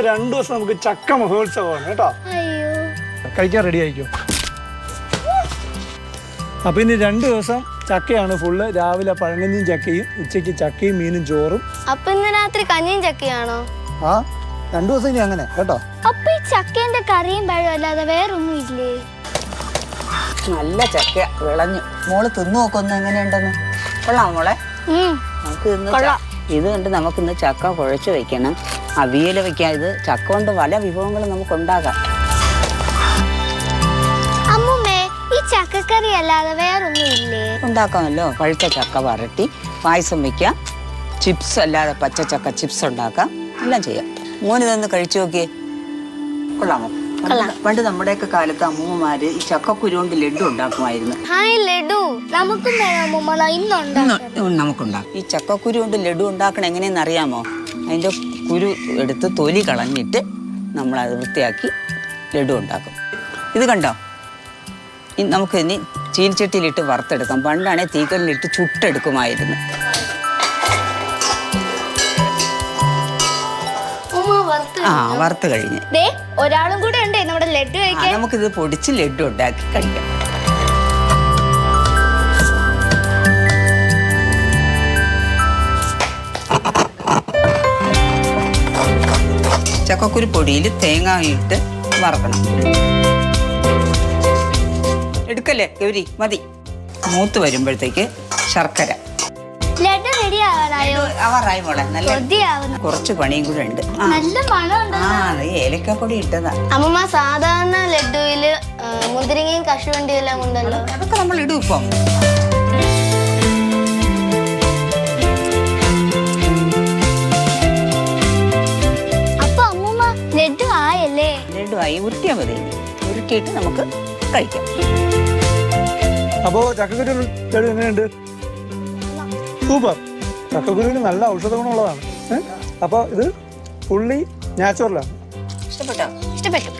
രണ്ടു ദിവസം നമുക്ക് ചക്ക മഹോത്സവമാണ് കേട്ടോ. അയ്യോ. കഴിക്കാൻ റെഡി ആയിക്കോ അപ്പൊ ഇനി രണ്ടു ദിവസം ചക്കയാണ് ഫുള്ള് രാവിലെ പഴങ്കഞ്ഞിയും ചക്കയും ഉച്ചയ്ക്ക് ചക്കയും മീനും ചോറും. അപ്പൊ ഇന്ന് രാത്രി കഞ്ഞിയും ചക്കയാണോ? ആ രണ്ടു ദിവസം ഇനി അങ്ങനെ കേട്ടോ. അപ്പൊ ഈ ചക്കേന്റെ കറിയും പഴവും അല്ലാതെ വേറൊന്നും ഇല്ലേ? നല്ല ചക്ക വിളഞ്ഞു. മോൾ തിന്നു നോക്കൊന്ന് എങ്ങനെയുണ്ടെന്ന്. കൊള്ളാം മോളെ. നമുക്ക് ഇന്ന് ച- ഇത് കൊണ്ട് നമുക്കിന്ന് ചക്ക കുഴച്ച് വെക്കണം. അവിയൽ വെക്കാം ഇത് ചക്ക കൊണ്ട് പല വിഭവങ്ങളും നമുക്ക് ഉണ്ടാകാം അമ്മുമ്മേ ഈ ചക്കക്കറി അല്ലാതെ വേറൊന്നും ഇല്ലേ? ഉണ്ടാക്കാമല്ലോ. പഴുത്ത ചക്ക വരട്ടി പായസം വെക്കാം. ചിപ്സ് അല്ലാതെ പച്ച ചക്ക ചിപ്സ് ഉണ്ടാക്കാം. എല്ലാം ചെയ്യാം. മോനിതൊന്ന് കഴിച്ചു നോക്കിയേ. കൊള്ളാമോ? പണ്ട് പണ്ട് നമ്മുടെയൊക്കെ കാലത്ത് അമ്മൂമ്മമാര് ഈ ചക്കക്കുരു കൊണ്ട് ലഡു ഉണ്ടാക്കുമായിരുന്നു. ഹായ് ലഡു. നമുക്കും നമുക്കുണ്ടാക്കാം. ഈ ചക്കക്കുരു കൊണ്ട് ലഡു ഉണ്ടാക്കണം എങ്ങനെയെന്ന് അറിയാമോ? അതിന്റെ കുരു എടുത്ത് തൊലി കളഞ്ഞിട്ട് നമ്മൾ അത് വൃത്തിയാക്കി ലഡു ഉണ്ടാക്കും. ഇത് കണ്ടോ? നമുക്ക് ഇനി ചീൽച്ചട്ടിയിലിട്ട് വറുത്തെടുക്കാം. പണ്ടാണെ തീക്കലിലിട്ട് ചുട്ടെടുക്കുമായിരുന്നു. ഉമ്മ വറുത്ത് ആ വറുത്ത് കഴിഞ്ഞ്. ദേ ഒരാളും കൂടെ ഉണ്ട് നമ്മുടെ ലഡു നമുക്കിത് പൊടിച്ച് ലഡു ഉണ്ടാക്കി കഴിക്കാം. ചക്കക്കുരു പൊടിയിൽ തേങ്ങ ഇട്ട് വറക്കണം. എടുക്കല്ലേ ഗൗരി? മതി. മൂത്ത് വരുമ്പോഴത്തേക്ക് ശർക്കര. അവറായി മോളെ നല്ല കുറച്ച് പണിയും കൂടെ ഉണ്ട്. നല്ല ഏലക്കപ്പൊടി ഇട്ടതാ. അമ്മമ്മ സാധാരണ ലഡുവിൽ മുതിരങ്ങയും മുന്തിരിങ്ങയും കശുവണ്ടിയും എല്ലാം ഉണ്ടല്ലോ അതൊക്കെ നമ്മൾ ഇടും ഇപ്പം. ലഡുവായി ഉരുട്ടിയാൽ മതി. ഉരുട്ടിയിട്ട് നമുക്ക് കഴിക്കാം. അപ്പോ ചക്കക്കുരു എങ്ങനെയുണ്ട്? സൂപ്പർ. ചക്കക്കുരുവിന് നല്ല ഔഷധ ഗുണമുള്ളതാണ്. അപ്പോൾ അപ്പൊ ഇത് ഫുള്ളി നാച്ചുറലാണ്. ഇഷ്ടപ്പെട്ടോ? ഇഷ്ടപ്പെട്ടു.